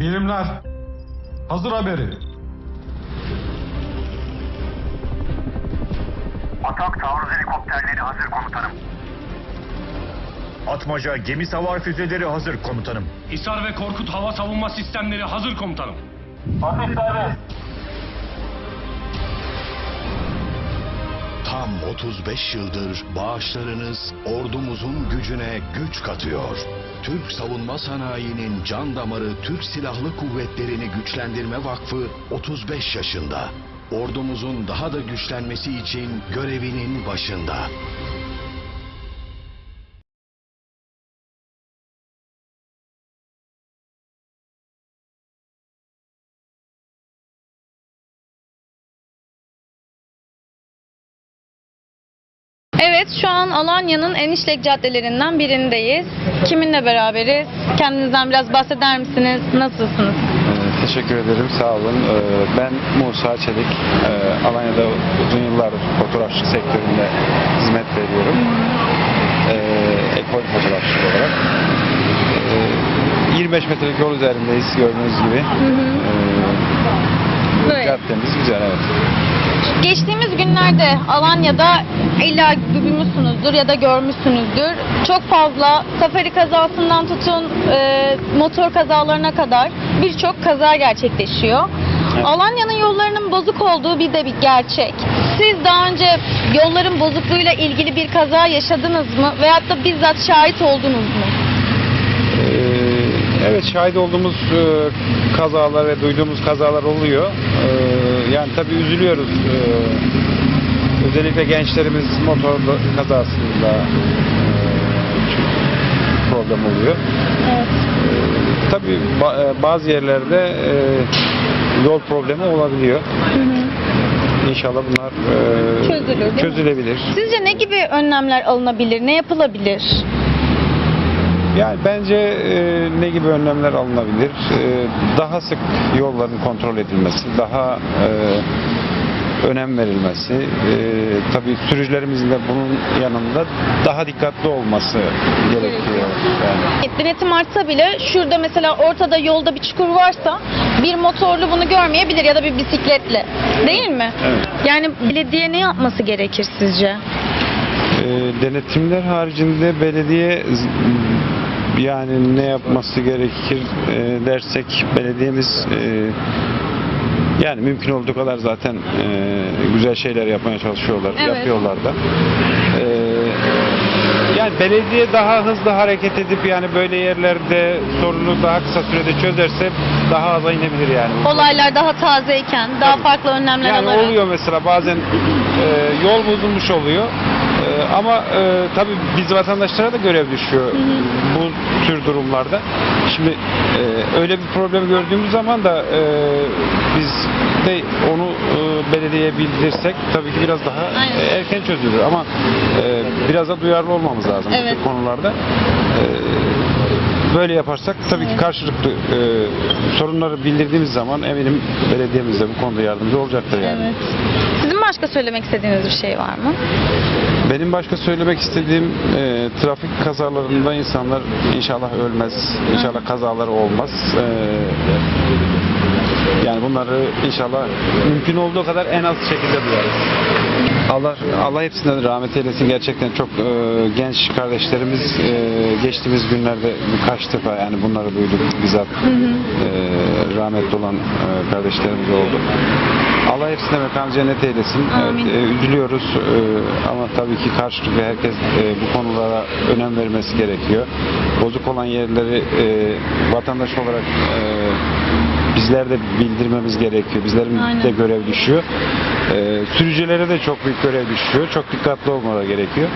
Bilimler. Hazır haberi. Atak taarruz helikopterleri hazır komutanım. Atmaca gemi savar füzeleri hazır komutanım. Hisar ve Korkut hava savunma sistemleri hazır komutanım. Hafif serbest. Tam 35 yıldır bağışlarınız ordumuzun gücüne güç katıyor. Türk savunma sanayinin can damarı Türk Silahlı Kuvvetleri'ni Güçlendirme Vakfı 35 yaşında. Ordumuzun daha da güçlenmesi için görevinin başında. Evet, şu an Alanya'nın en işlek caddelerinden birindeyiz. Kiminle beraberiz? Kendinizden biraz bahseder misiniz? Nasılsınız? Ee, Teşekkür ederim, sağ olun. Ee, Ben Musa Çelik, Ee, Alanya'da uzun yıllar fotoğrafçılık sektöründe hizmet veriyorum. Ekol fotoğrafçılık olarak. Ee, 25 metrelik yol üzerindeyiz gördüğünüz gibi. Ee, Böyle. Caddemiz güzel, evet. Geçtiğimiz günlerde Alanya'da illa duymuşsunuzdur ya da görmüşsünüzdür. Çok fazla safari kazasından tutun e, motor kazalarına kadar birçok kaza gerçekleşiyor. Evet. Alanya'nın yollarının bozuk olduğu bir de bir gerçek. Siz daha önce yolların bozukluğuyla ilgili bir kaza yaşadınız mı? Veyahut da bizzat şahit oldunuz mu? Ee, Evet şahit olduğumuz e, kazalar ve duyduğumuz kazalar oluyor. Ee, Yani tabii üzülüyoruz. Ee, Özellikle gençlerimiz motor kazasında e, problem oluyor. Evet. Ee, Tabii ba- e, bazı yerlerde e, yol problemi olabiliyor. İnşallah bunlar e, Çözülür, çözülebilir. Sizce ne gibi önlemler alınabilir? Ne yapılabilir? Yani bence e, ne gibi önlemler alınabilir? E, daha sık yolların kontrol edilmesi, daha e, önem verilmesi, e, tabii sürücülerimizin de bunun yanında daha dikkatli olması gerekiyor. Yani. Denetim artsa bile şurada mesela ortada yolda bir çukur varsa bir motorlu bunu görmeyebilir ya da bir bisikletle. Değil mi? Evet. Yani belediye ne yapması gerekir sizce? E, denetimler haricinde belediye yani ne yapması gerekir e, dersek belediyemiz e, yani mümkün olduğu kadar zaten e, güzel şeyler yapmaya çalışıyorlar, Evet. yapıyorlar da. E, yani belediye daha hızlı hareket edip yani böyle yerlerde sorunu daha kısa sürede çözerse daha aza inebilir yani. Olaylar daha tazeyken daha Tabii. farklı önlemler Yani alarak. oluyor mesela bazen e, yol bozulmuş oluyor. Ama e, tabii biz vatandaşlara da görev düşüyor bu tür durumlarda. Şimdi e, öyle bir problem gördüğümüz zaman da e, biz de onu e, belediyeye bildirirsek tabii ki biraz daha Aynen. e, erken çözülür ama e, biraz da duyarlı olmamız lazım bu Evet. tür konularda. E, Böyle yaparsak tabii ki karşılıklı e, sorunları bildirdiğimiz zaman eminim belediyemiz de bu konuda yardımcı olacaktır yani. Evet. Sizin başka söylemek istediğiniz bir şey var mı? Benim başka söylemek istediğim e, trafik kazalarında insanlar inşallah ölmez, inşallah kazaları olmaz. E, yani bunları inşallah mümkün olduğu kadar en az şekilde duyarız. Allah Allah hepsinden rahmet eylesin. Gerçekten çok e, genç kardeşlerimiz e, geçtiğimiz günlerde birkaç defa yani bunları duyduk bizzat e, rahmetli olan e, kardeşlerimiz oldu. Allah hepsine mekan cennet eylesin. Amin. Evet, e, üzülüyoruz e, ama tabii ki karşılıklı herkes e, bu konulara önem vermesi gerekiyor. Bozuk olan yerleri e, vatandaş olarak e, bizler de bildirmemiz gerekiyor. Bizlerin Aynen. de görev düşüyor. E, sürücülere de çok büyük görev düşüyor. Çok dikkatli olmaları gerekiyor.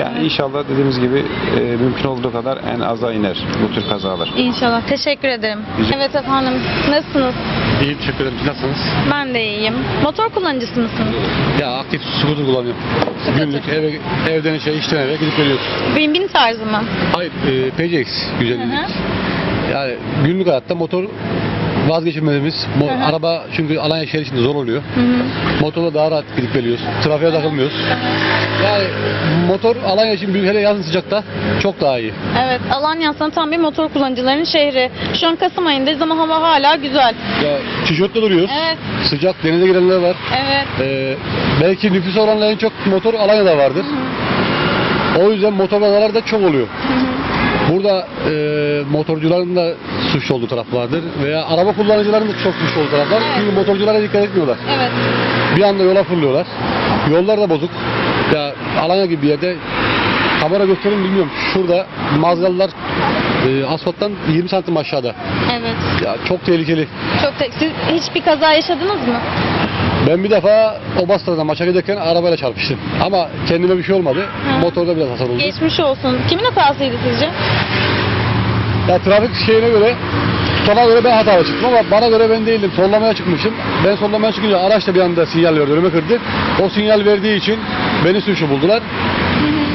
Yani inşallah dediğimiz gibi e, mümkün olduğu kadar en aza iner bu tür kazalar. İnşallah. Teşekkür ederim. Rica- Evet efendim. Nasılsınız? İyi teşekkür ederim. Siz Nasılsınız? Ben de iyiyim. Motor kullanıcısı mısınız? Ya aktif scooter kullanıyorum. Scooter. Günlük eve, evden işe, işten eve gidip geliyoruz. Bin bin tarzı mı? Hayır, e, PCX Hı güzellik. Yani günlük hayatta motor vazgeçilmediğimiz. Hı. araba çünkü Alanya şehir içinde zor oluyor. Hı hı. Motorla daha rahat gidip geliyoruz. Trafiğe takılmıyoruz. Yani motor Alanya için büyük hele yazın sıcakta çok daha iyi. Evet, Alanya aslında tam bir motor kullanıcılarının şehri. Şu an Kasım ayındayız ama hava hala güzel. Ya tişörtle duruyoruz. Evet, Sıcak denize girenler var. evet. Ee, belki nüfus oranla en çok motor Alanya'da vardır. O yüzden motor kazaları da çok oluyor. Burada e, motorcuların da suçlu olduğu taraf vardır veya araba kullanıcıların da çok suçlu olduğu taraf var. Evet. Çünkü motorculara dikkat etmiyorlar. Evet. Bir anda yola fırlıyorlar. Yollar da bozuk. Ya Alanya gibi bir yerde kamera gösterin bilmiyorum. Şurada mazgallar e, asfalttan 20 santim aşağıda. Evet. Ya çok tehlikeli. Çok te- Siz hiçbir kaza yaşadınız mı? Ben bir defa Obasta'da maça giderken arabayla çarpıştım. Ama kendime bir şey olmadı. Hı. Motorda biraz hasar oldu. Geçmiş olsun. Kimin hatasıydı sizce? Ya trafik şeyine göre tutana göre ben hatalı çıktım ama bana göre ben değildim. Sollamaya çıkmışım. Ben sollamaya çıkınca araç da bir anda sinyal verdi. Önüme kırdı. O sinyal verdiği için beni suçlu buldular.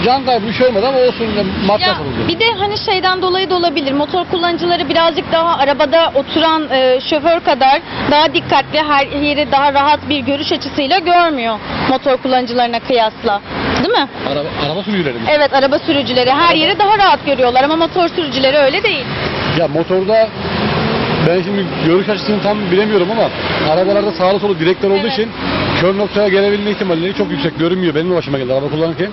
Can kaybı bir şey olmadı ama olsun madde Ya oldu. bir de hani şeyden dolayı da olabilir. Motor kullanıcıları birazcık daha arabada oturan e, şoför kadar daha dikkatli, her yeri daha rahat bir görüş açısıyla görmüyor motor kullanıcılarına kıyasla. Değil mi? Araba, araba sürücüleri mi? Evet, araba sürücüleri her yeri daha rahat görüyorlar ama motor sürücüleri öyle değil. Ya motorda ben şimdi görüş açısını tam bilemiyorum ama arabalarda sağlı solu direkler olduğu Evet. için kör noktaya gelebilme ihtimalleri çok yüksek görünmüyor. Benim de başıma geldi araba kullanırken.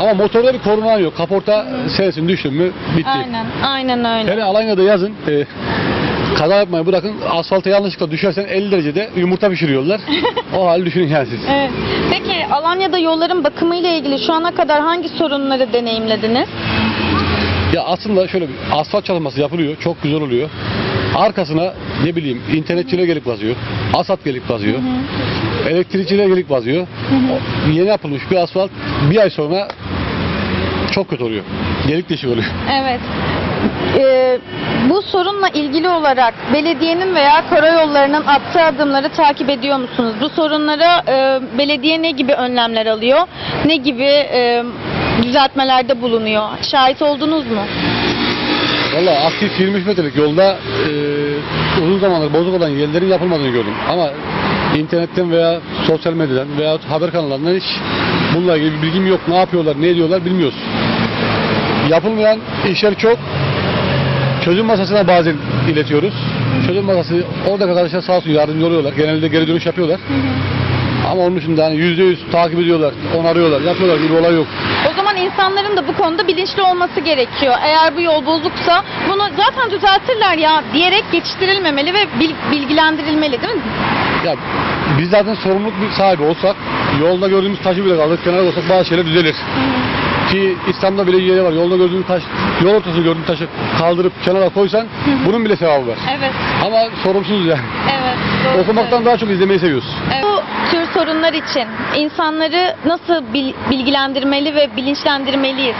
Ama motorda bir koruma yok. Kaporta sensin düştün mü bitti. Aynen, aynen öyle. Hele Alanya'da yazın e, kaza yapmayı bırakın asfalta yanlışlıkla düşersen 50 derecede yumurta pişiriyorlar. o hal düşünün yani siz. Evet. Peki Alanya'da yolların bakımı ile ilgili şu ana kadar hangi sorunları deneyimlediniz? Ya aslında şöyle bir asfalt çalışması yapılıyor. Çok güzel oluyor. Arkasına ne bileyim internetçiler gelip bazıyor. Asat gelip bazıyor. Elektrikçiler gelip bazıyor. O Yeni yapılmış bir asfalt bir ay sonra çok kötü oluyor. Delik deşik oluyor. Evet. Ee, bu sorunla ilgili olarak belediyenin veya karayollarının attığı adımları takip ediyor musunuz? Bu sorunlara e, belediye ne gibi önlemler alıyor? Ne gibi e, düzeltmelerde bulunuyor? Şahit oldunuz mu? Valla aktif 23 metrelik yolda e, uzun zamandır bozuk olan yerlerin yapılmadığını gördüm. Ama internetten veya sosyal medyadan veya haber kanallarından hiç bununla ilgili bir bilgim yok. Ne yapıyorlar, ne ediyorlar bilmiyoruz. Yapılmayan işler çok. Çözüm masasına bazen iletiyoruz. Çözüm masası oradaki arkadaşlar sağ olsun yardımcı oluyorlar. Genelde geri dönüş yapıyorlar. Ama onun dışında hani yüzde yüz takip ediyorlar, onarıyorlar, yapıyorlar gibi olay yok. O zaman insanların da bu konuda bilinçli olması gerekiyor. Eğer bu yol bozuksa bunu zaten düzeltirler ya diyerek geçiştirilmemeli ve bil- bilgilendirilmeli değil mi? Ya biz zaten sorumluluk sahibi olsak, yolda gördüğümüz taşı bile kaldırıp kenara koysak bazı şeyler düzelir. Ki İslam'da bile yeri var. Yolda gördüğün taş, yol ortasında gördüğün taşı kaldırıp kenara koysan bunun bile sevabı var. Evet, Ama sorumsuz yani. evet. doğru Okumaktan daha çok izlemeyi seviyoruz. Evet. Bu tür sorunlar için insanları nasıl bil- bilgilendirmeli ve bilinçlendirmeliyiz?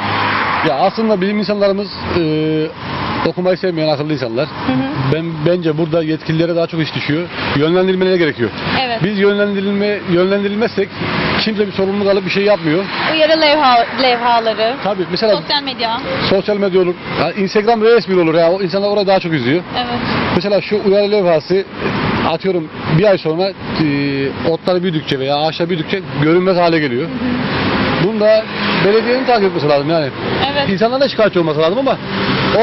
Ya aslında bilim insanlarımız e, okumayı sevmeyen akıllı insanlar. Ben bence burada yetkililere daha çok iş düşüyor. Yönlendirmeleri gerekiyor. Evet. Biz yönlendirilme yönlendirilmezsek kimse bir sorumluluk alıp bir şey yapmıyor. Uyarı levha, levhaları, Tabii mesela sosyal medya. sosyal medya olur. Ya Instagram Reels bir olur ya. O insanlar orayı daha çok izliyor. Evet. Mesela şu uyarı levhası atıyorum bir ay sonra e, otlar büyüdükçe veya ağaçlar büyüdükçe görünmez hale geliyor. Bunu da belediyenin takip etmesi lazım yani. Evet. İnsanların da şikayetçi olması lazım ama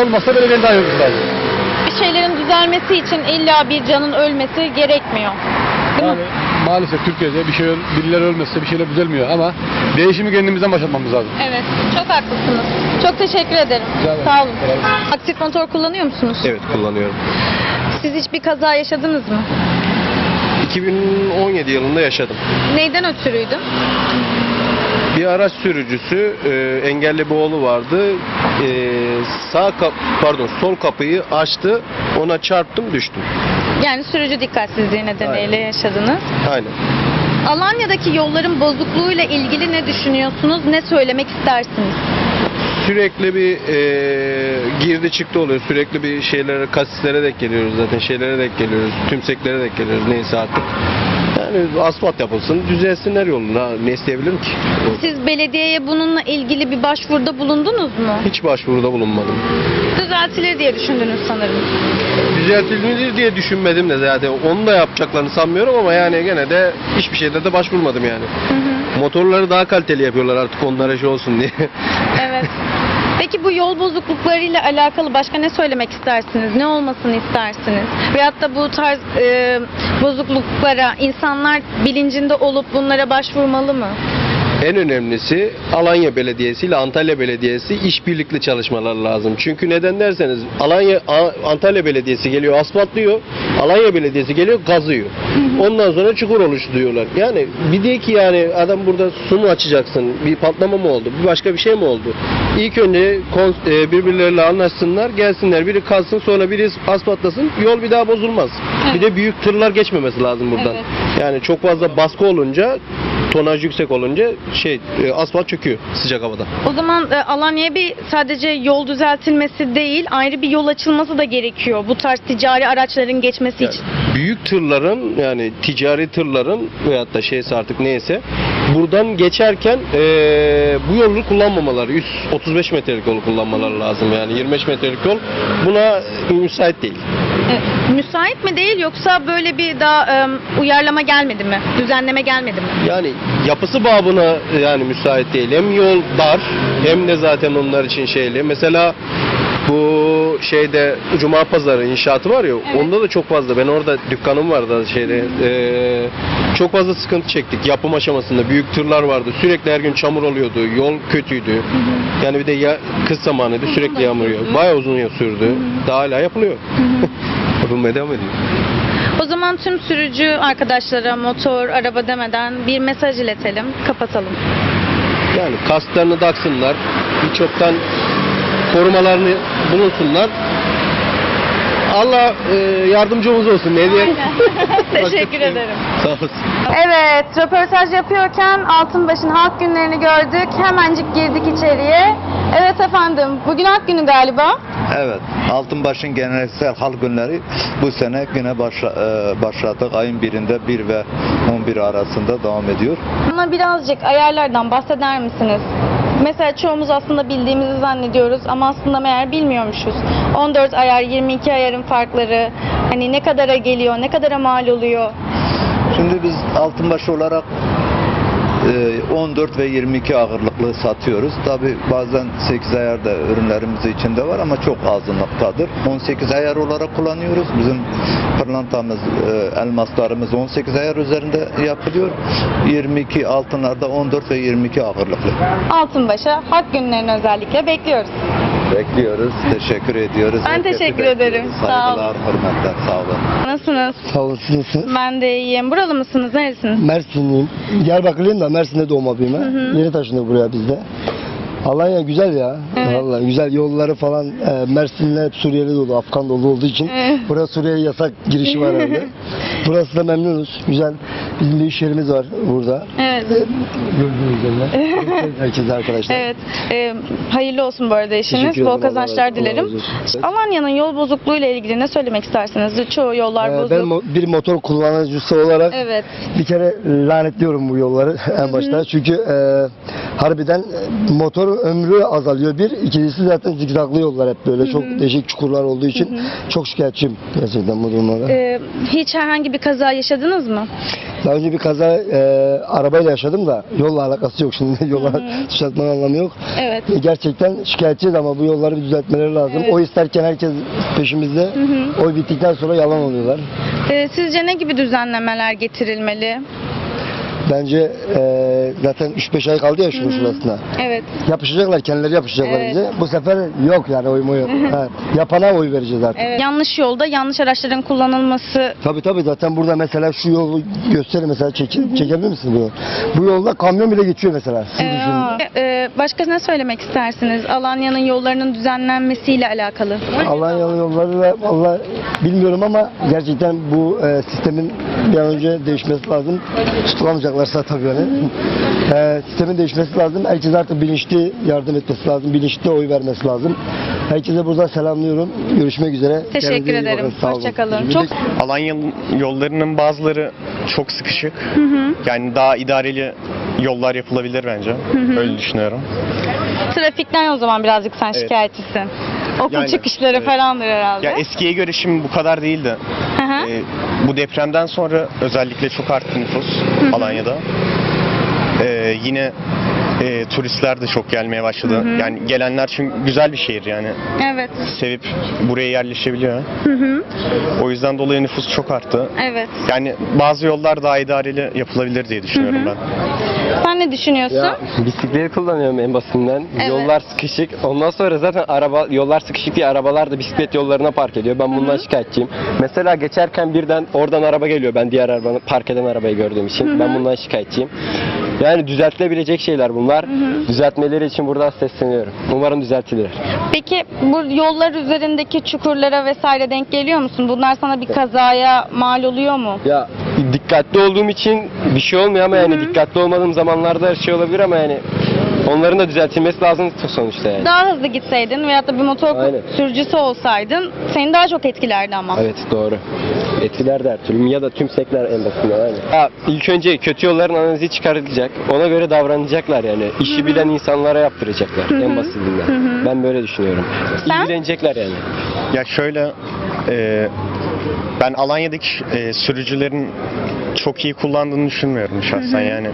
olmazsa belediyenin takip etmesi lazım. Bir şeylerin düzelmesi için illa bir canın ölmesi gerekmiyor. Değil Yani mi? maalesef Türkiye'de bir şey birileri ölmezse bir şeyler düzelmiyor ama değişimi kendimizden başlatmamız lazım. Evet. Çok haklısınız. Çok teşekkür ederim. Ederim. Sağ olun. Gelsin. Aktif motor kullanıyor musunuz? Evet kullanıyorum. Siz hiçbir kaza yaşadınız mı? 2017 yılında yaşadım. Neyden ötürüydü? Bir araç sürücüsü e, engelli bir oğlu vardı. E, sağ kap pardon sol kapıyı açtı. Ona çarptım düştüm. Yani sürücü dikkatsizliği nedeniyle Aynen. yaşadınız. Aynen. Alanya'daki yolların bozukluğuyla ilgili ne düşünüyorsunuz? Ne söylemek istersiniz? Sürekli bir e, girdi çıktı oluyor. Sürekli bir şeylere, kasislere denk geliyoruz zaten. Şeylere denk geliyoruz. Tümseklere denk geliyoruz. Neyse artık. Yani asfalt yapılsın, düzelsinler yolunu. Ha, Ne isteyebilirim ki? Siz belediyeye bununla ilgili bir başvuruda bulundunuz mu? Hiç başvuruda bulunmadım. Düzeltilir diye düşündünüz sanırım. Düzeltilir diye düşünmedim de zaten. Onu da yapacaklarını sanmıyorum ama yani gene de hiçbir şeyde de başvurmadım yani. Motorları daha kaliteli yapıyorlar artık onlara şey olsun diye. Evet. Peki bu yol bozukluklarıyla alakalı başka ne söylemek istersiniz? Ne olmasını istersiniz? Veyahut da bu tarz e, bozukluklara insanlar bilincinde olup bunlara başvurmalı mı? En önemlisi Alanya Belediyesi ile Antalya Belediyesi işbirlikli çalışmaları lazım. Çünkü neden derseniz Alanya Antalya Belediyesi geliyor asfaltlıyor. Alanya Belediyesi geliyor gazıyor. Ondan sonra çukur oluşturuyorlar. Yani bir de ki yani adam burada su mu açacaksın? Bir patlama mı oldu? Bir başka bir şey mi oldu? İlk önce e, birbirleriyle anlaşsınlar, gelsinler. Biri kazsın sonra biri asfaltlasın. Yol bir daha bozulmaz. Bir de büyük tırlar geçmemesi lazım buradan. Evet. Yani çok fazla baskı olunca tonaj yüksek olunca şey e, asfalt çöküyor sıcak havada. O zaman e, Alanya'ya bir sadece yol düzeltilmesi değil, ayrı bir yol açılması da gerekiyor. Bu tarz ticari araçların geçmesi için. Büyük tırların yani ticari tırların veyahut da şeyse artık neyse buradan geçerken e, bu yolu kullanmamaları 135 metrelik yolu kullanmaları lazım yani 25 metrelik yol buna müsait değil. E, müsait mi değil yoksa böyle bir daha e, uyarlama gelmedi mi? Düzenleme gelmedi mi? Yani yapısı babına yani müsait değil. Hem yol dar hem de zaten onlar için şeyli. Mesela bu şeyde Cuma Pazarı inşaatı var ya onda da çok fazla. Ben orada dükkanım vardı şeyde. Eee, çok fazla sıkıntı çektik yapım aşamasında. Büyük tırlar vardı. Sürekli her gün çamur oluyordu. Yol kötüydü. Yani bir de ya, kış zamanıydı sürekli yağmur yağıyor. Bayağı uzun sürdü. Daha hala yapılıyor yapılmaya devam ediyor O zaman tüm sürücü arkadaşlara motor, araba demeden bir mesaj iletelim, kapatalım. Yani kasklarını taksınlar. Birçoktan korumalarını bulunsunlar. Allah e, yardımcımız olsun ne diye. Teşekkür ederim. Sağ olasın. Evet, röportaj yapıyorken Altınbaş'ın halk günlerini gördük. Hemencik girdik içeriye. Evet efendim, bugün halk günü galiba. Evet, Altınbaş'ın geleneksel halk günleri bu sene yine başla, e, başladık. Ayın birinde 1 ve 11 arasında devam ediyor. Bana birazcık ayarlardan bahseder misiniz? Mesela çoğumuz aslında bildiğimizi zannediyoruz ama aslında meğer bilmiyormuşuz. 14 ayar, 22 ayarın farkları, hani ne kadara geliyor, ne kadara mal oluyor? Şimdi biz Altınbaş olarak 14 ve 22 ağırlıklı satıyoruz. Tabi bazen 8 ayar da ürünlerimiz içinde var ama çok azınlıktadır. 18 ayar olarak kullanıyoruz. Bizim pırlantamız, e, elmaslarımız 18 ayar üzerinde yapılıyor. 22 altınlarda 14 ve 22 ağırlıklı. Altınbaş'a halk günlerini özellikle bekliyoruz. Bekliyoruz. Teşekkür ediyoruz. Ben Herkesi teşekkür bekliyoruz. ederim. Sağ olun. Saygılar, hürmetler. Sağ olun. Nasılsınız? Sağ olun siz nasılsınız? Ben de iyiyim. Buralı mısınız? Neresiniz? Mersinliyim. Diyarbakırlıyım da Mersin'de doğma büyüme. Yeni taşındık buraya biz de. Alanya güzel ya. Evet. Vallahi güzel yolları falan. E, Mersin'le hep Suriyeli dolu, Afgan dolu olduğu için. Evet. Buraya Suriye yasak girişi var herhalde. Burası da memnunuz. Güzel. Bizim de iş yerimiz var burada. Evet. Gördüğünüz üzere. Herkese arkadaşlar. Evet. Ee, hayırlı olsun bu arada işiniz. Teşekkür Bol ederim. kazançlar Allah razı- Allah dilerim. razı olsun. Alanya'nın yol bozukluğuyla ilgili ne söylemek istersiniz? Çoğu yollar Ee, bozuk. ben mo- bir motor kullanıcısı olarak Evet. bir kere lanetliyorum bu yolları en başta. Çünkü e, harbiden e, motor ömrü azalıyor. Bir, ikincisi zaten zigzaglı yollar hep böyle. Çok değişik çukurlar olduğu için çok şikayetçiyim gerçekten bu durumlara. Ee, hiç herhangi bir kaza yaşadınız mı? Daha önce bir kaza e, arabayla yaşadım da yolla alakası yok şimdi. Yola suçlatmanın anlamı yok. Evet. E, Gerçekten şikayetçiyiz ama bu yolları bir düzeltmeleri lazım. Evet. Oy isterken herkes peşimizde. Oy bittikten sonra yalan oluyorlar. Ee, sizce ne gibi düzenlemeler getirilmeli? Bence e, zaten 3-5 ay kaldı ya şunun şurasına. Evet. Yapışacaklar, kendileri yapışacaklar Evet. bize. Bu sefer yok yani oy mu yok. Ha, yapana oy vereceğiz artık. evet. Yanlış yolda yanlış araçların kullanılması Tabii tabii zaten burada mesela şu yolu gösterin mesela çek, çekebilir misin bu? Bu yolda kamyon bile geçiyor mesela. Siz Ee, düşünün. e, başka ne söylemek istersiniz? Alanya'nın yollarının düzenlenmesiyle alakalı. Alanya'lı yolları da valla bilmiyorum ama gerçekten bu e, sistemin bir an önce değişmesi lazım. Tutulamayacaklarsa tabii yani. E, sistemin değişmesi lazım. Herkes artık bilinçli yardım etmesi lazım. Bilinçli oy vermesi lazım. Herkese burada selamlıyorum. Görüşmek üzere. Teşekkür Kendinize iyi ederim. bakın. Sağ olun. Hoşça kalın. Teşekkür Çok. Alanya yollarının bazıları çok sıkışık. Hı hı. Yani daha idareli yollar yapılabilir bence. hı. Öyle düşünüyorum. Trafikten o zaman birazcık sen Evet. şikayetçisin. Okul Yani, çıkışları evet. falandır herhalde. Ya eskiye göre şimdi bu kadar değildi. Hı. Ee, bu depremden sonra özellikle çok arttı nüfus hı. Alanya'da. Ee, yine e, turistler de çok gelmeye başladı. Hı hı. Yani gelenler çünkü güzel bir şehir yani. Evet. Sevip buraya yerleşebiliyor. Hı hı. O yüzden dolayı nüfus çok arttı. Evet. Yani bazı yollar daha idareli yapılabilir diye düşünüyorum Hı hı. ben. Sen ne düşünüyorsun? Ya bisiklet kullanıyorum en basitinden. Evet. Yollar sıkışık. Ondan sonra zaten araba yollar sıkışık diye arabalar da bisiklet yollarına park ediyor. Ben bundan şikayetçiyim. Mesela geçerken birden oradan araba geliyor. Ben diğer arabanı park eden arabayı gördüğüm için. Hı hı. Ben bundan şikayetçiyim. Yani düzeltilebilecek şeyler bunlar. hı. Düzeltmeleri için buradan sesleniyorum. Umarım düzeltilir. Peki bu yollar üzerindeki çukurlara vesaire denk geliyor musun? Bunlar sana bir kazaya mal oluyor mu? Ya dikkatli olduğum için bir şey olmuyor ama yani Hı hı. dikkatli olmadığım zamanlarda her şey olabilir ama yani onların da düzeltilmesi lazım sonuçta yani. Daha hızlı gitseydin veyahut da bir motor Aynen. sürücüsü olsaydın seni daha çok etkilerdi ama. Evet doğru. Etkiler de her türlü ya da tümsekler en basitinden aynen. Ya ilk önce kötü yolların analizi çıkarılacak. Ona göre davranacaklar yani. İşi bilen insanlara yaptıracaklar Hı hı. en basitinden. Ben böyle düşünüyorum. Sen? İlgilenecekler yani. Ya şöyle e, ben Alanya'daki e, sürücülerin çok iyi kullandığını düşünmüyorum şahsen Hı hı. yani.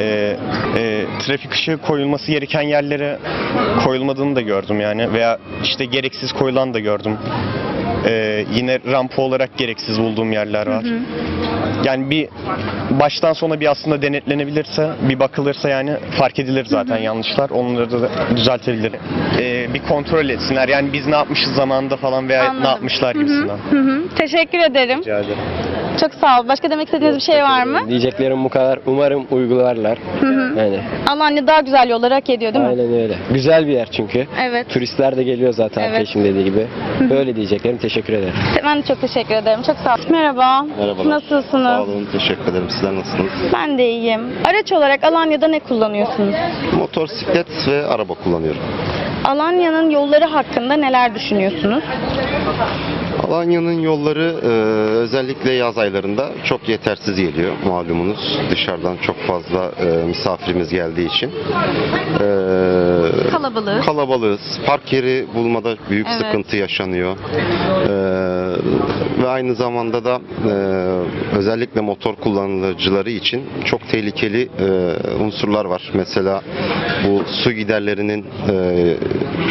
E, e, trafik ışığı koyulması gereken yerlere koyulmadığını da gördüm yani veya işte gereksiz koyulan da gördüm. E, yine rampa olarak gereksiz bulduğum yerler var. Hı hı. Yani bir baştan sona bir aslında denetlenebilirse, bir bakılırsa yani fark edilir zaten yanlışlar. Onları da düzeltebilir. Ee, bir kontrol etsinler. Yani biz ne yapmışız zamanında falan veya Anladım. ne yapmışlar Hı hı. gibisinden. Hı hı. Teşekkür ederim. Rica ederim. Çok sağ ol. Başka demek istediğiniz bir şey var mı? Diyeceklerim bu kadar. Umarım uygularlar. Hı hı. Yani Alanya daha güzel yolları hak ediyor değil mi? aynen öyle. Güzel bir yer çünkü. Evet. Turistler de geliyor zaten Evet. arkadaşım dediği gibi. Böyle diyeceklerim. Teşekkür ederim. Ben de çok teşekkür ederim. Çok sağ ol. Merhaba. Merhabalar. Nasılsınız? Sağ olun, teşekkür ederim. Sizler nasılsınız? Ben de iyiyim. Araç olarak Alanya'da ne kullanıyorsunuz? Motosiklet ve araba kullanıyorum. Alanya'nın yolları hakkında neler düşünüyorsunuz? Alanya'nın yolları e, özellikle yaz aylarında çok yetersiz geliyor malumunuz. Dışarıdan çok fazla e, misafirimiz geldiği için. E, Kalabalık. Kalabalığız. Park yeri bulmada büyük Evet. sıkıntı yaşanıyor. E, ve aynı zamanda da e, özellikle motor kullanıcıları için çok tehlikeli e, unsurlar var. Mesela bu su giderlerinin e,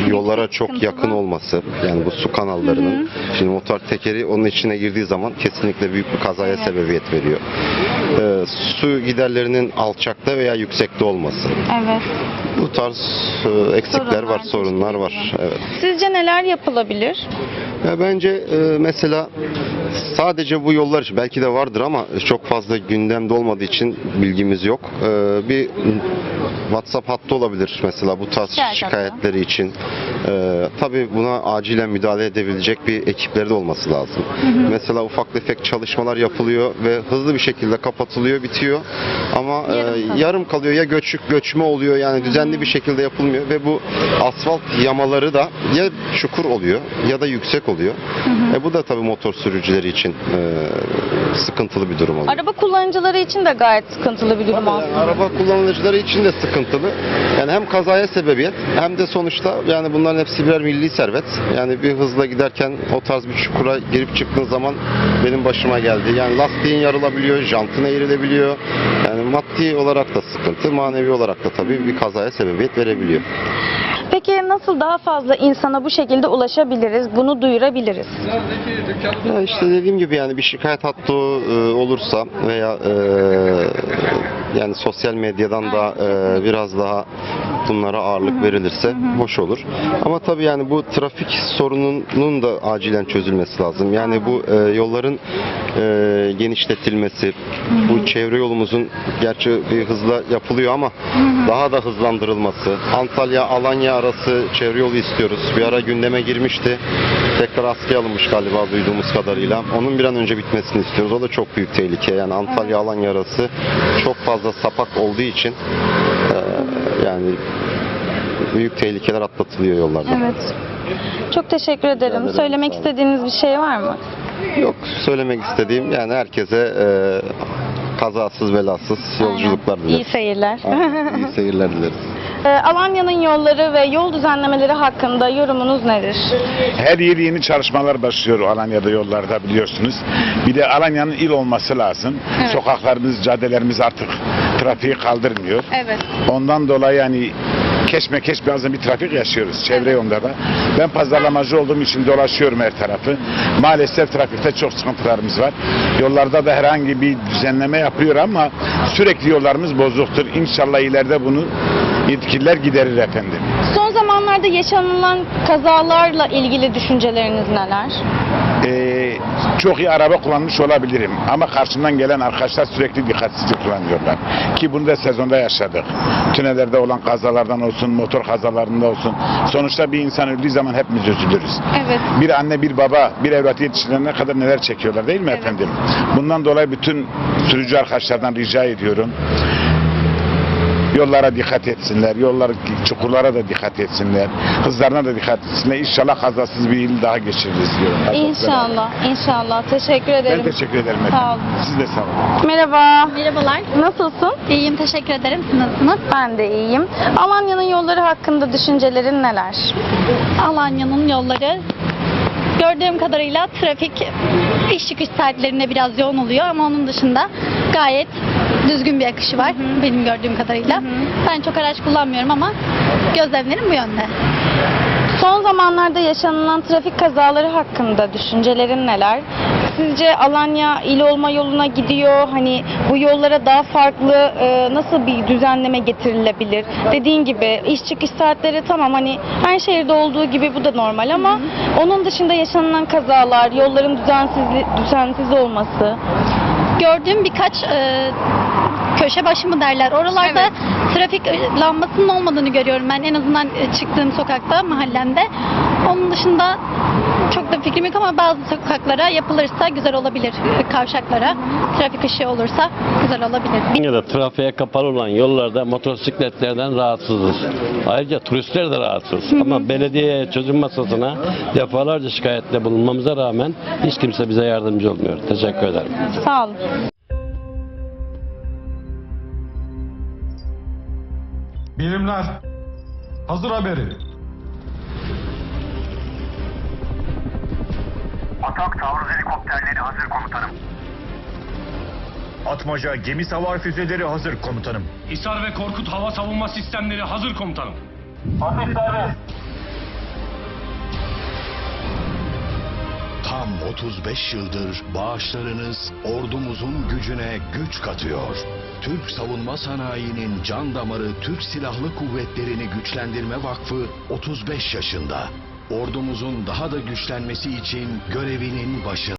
yollara çok yakın olması. Yani bu su kanallarının. Şimdi motor tekeri onun içine girdiği zaman kesinlikle büyük bir kazaya Evet. sebebiyet veriyor. E, su giderlerinin alçakta veya yüksekte olması. Evet. Bu tarz e, eksikler Sorunlar, var, sorunlar var. Evet. Sizce neler yapılabilir? Ya bence e, mesela sadece bu yollar için belki de vardır ama çok fazla gündemde olmadığı için bilgimiz yok. E, bir WhatsApp hattı olabilir mesela bu tarz Şikayet hattı. şikayetleri için. E, tabii buna acilen müdahale edebilecek bir ekipleri de olması lazım. Mesela ufak tefek çalışmalar yapılıyor ve hızlı bir şekilde kapatılıyor, bitiyor. Ama e, Yarım kalıyor. yarım kalıyor ya göçük göçme oluyor yani düzenli bir şekilde yapılmıyor ve bu asfalt yamaları da ya çukur oluyor ya da yüksek oluyor. E, bu da tabii motor sürücüleri için e, sıkıntılı bir durum oluyor. Araba kullanıcıları için de gayet sıkıntılı bir durum Yani aslında. araba kullanıcıları için de sıkıntılı. Yani hem kazaya sebebiyet hem de sonuçta yani bunların hepsi birer milli servet. Yani bir hızla giderken o tarz bir çukura girip çıktığın zaman benim başıma geldi. Yani lastiğin yarılabiliyor, jantın eğrilebiliyor. Yani maddi olarak da sıkıntı, manevi olarak da tabii bir kazaya sebebiyet verebiliyor. Nasıl daha fazla insana bu şekilde ulaşabiliriz, bunu duyurabiliriz? Ya işte dediğim gibi yani bir şikayet hattı e, olursa veya e, yani sosyal medyadan da e, biraz daha bunlara ağırlık verilirse hoş olur. Ama tabii yani bu trafik sorununun da acilen çözülmesi lazım. Yani bu e, yolların e, genişletilmesi, bu çevre yolumuzun gerçi bir hızla yapılıyor ama daha da hızlandırılması. Antalya Alanya arası çevre yolu istiyoruz. Bir ara gündeme girmişti. Tekrar askıya alınmış galiba duyduğumuz kadarıyla. Onun bir an önce bitmesini istiyoruz. O da çok büyük tehlike. Yani Antalya Alanya arası çok fazla sapak olduğu için yani büyük tehlikeler atlatılıyor yollarda. Evet. Çok teşekkür ederim. ederim, Söylemek istediğiniz bir şey var mı? Yok söylemek istediğim yani herkese e, kazasız belasız yolculuklar İyi dileriz. seyirler. Aynen, İyi seyirler dileriz. Ee, Alanya'nın yolları ve yol düzenlemeleri hakkında yorumunuz nedir? Her yıl yeni çalışmalar başlıyor Alanya'da yollarda biliyorsunuz. Bir de Alanya'nın il olması lazım. Evet. Sokaklarımız, caddelerimiz artık trafiği kaldırmıyor. Evet. Ondan dolayı yani keşmekeş bazen bir trafik yaşıyoruz çevre yollarda. Ben pazarlamacı olduğum için dolaşıyorum her tarafı. Maalesef trafikte çok sıkıntılarımız var. Yollarda da herhangi bir düzenleme yapıyor ama sürekli yollarımız bozuktur. İnşallah ileride bunu yetkililer giderir efendim. Son zamanlarda yaşanılan kazalarla ilgili düşünceleriniz neler? Çok iyi araba kullanmış olabilirim ama karşımdan gelen arkadaşlar sürekli dikkatsizlik kullanıyorlar. Ki bunu da sezonda yaşadık. Tünellerde olan kazalardan olsun, motor kazalarında olsun. Sonuçta bir insan öldüğü zaman hepimiz üzülürüz. Evet. Bir anne, bir baba, bir evlat yetiştirene kadar neler çekiyorlar değil mi efendim? Bundan dolayı bütün sürücü arkadaşlardan rica ediyorum. Yollara dikkat etsinler, yollar çukurlara da dikkat etsinler, hızlarına da dikkat etsinler. İnşallah kazasız bir yıl daha geçiririz diyorum. İnşallah, inşallah. Teşekkür ederim. Ben teşekkür ederim efendim. Sağ olun. Siz de sağ olun. Merhaba. Merhabalar. Nasılsın? İyiyim, teşekkür ederim. Siz nasılsınız? Ben de iyiyim. Alanya'nın yolları hakkında düşüncelerin neler? Alanya'nın yolları gördüğüm kadarıyla trafik iş çıkış saatlerinde biraz yoğun oluyor ama onun dışında gayet düzgün bir akışı var benim gördüğüm kadarıyla. Ben çok araç kullanmıyorum ama gözlemlerim bu yönde. Son zamanlarda yaşanılan trafik kazaları hakkında düşüncelerin neler? Sizce Alanya il olma yoluna gidiyor. Hani bu yollara daha farklı e, nasıl bir düzenleme getirilebilir? Dediğin gibi iş çıkış saatleri tamam hani her şehirde olduğu gibi bu da normal ama onun dışında yaşanılan kazalar, yolların düzensiz düzensiz olması. Gördüğüm birkaç e, köşe başı mı derler. Oralarda trafik lambasının olmadığını görüyorum ben en azından e, çıktığım sokakta, mahallemde. Onun dışında çok da fikrim yok ama bazı sokaklara yapılırsa güzel olabilir. Kavşaklara trafik ışığı olursa güzel olabilir. Ya da trafiğe kapalı olan yollarda motosikletlerden rahatsızız. Ayrıca turistler de rahatsız. Ama belediye çözüm masasına defalarca şikayette bulunmamıza rağmen hiç kimse bize yardımcı olmuyor. Teşekkür ederim. Sağ olun. Birimler. Hazır haberi. Atak taarruz helikopterleri hazır komutanım. Atmaca gemi savar füzeleri hazır komutanım. Hisar ve Korkut hava savunma sistemleri hazır komutanım. Hafif serbest. Tam 35 yıldır bağışlarınız ordumuzun gücüne güç katıyor. Türk savunma sanayinin can damarı Türk Silahlı Kuvvetleri'ni Güçlendirme Vakfı 35 yaşında. Ordumuzun daha da güçlenmesi için görevinin başında.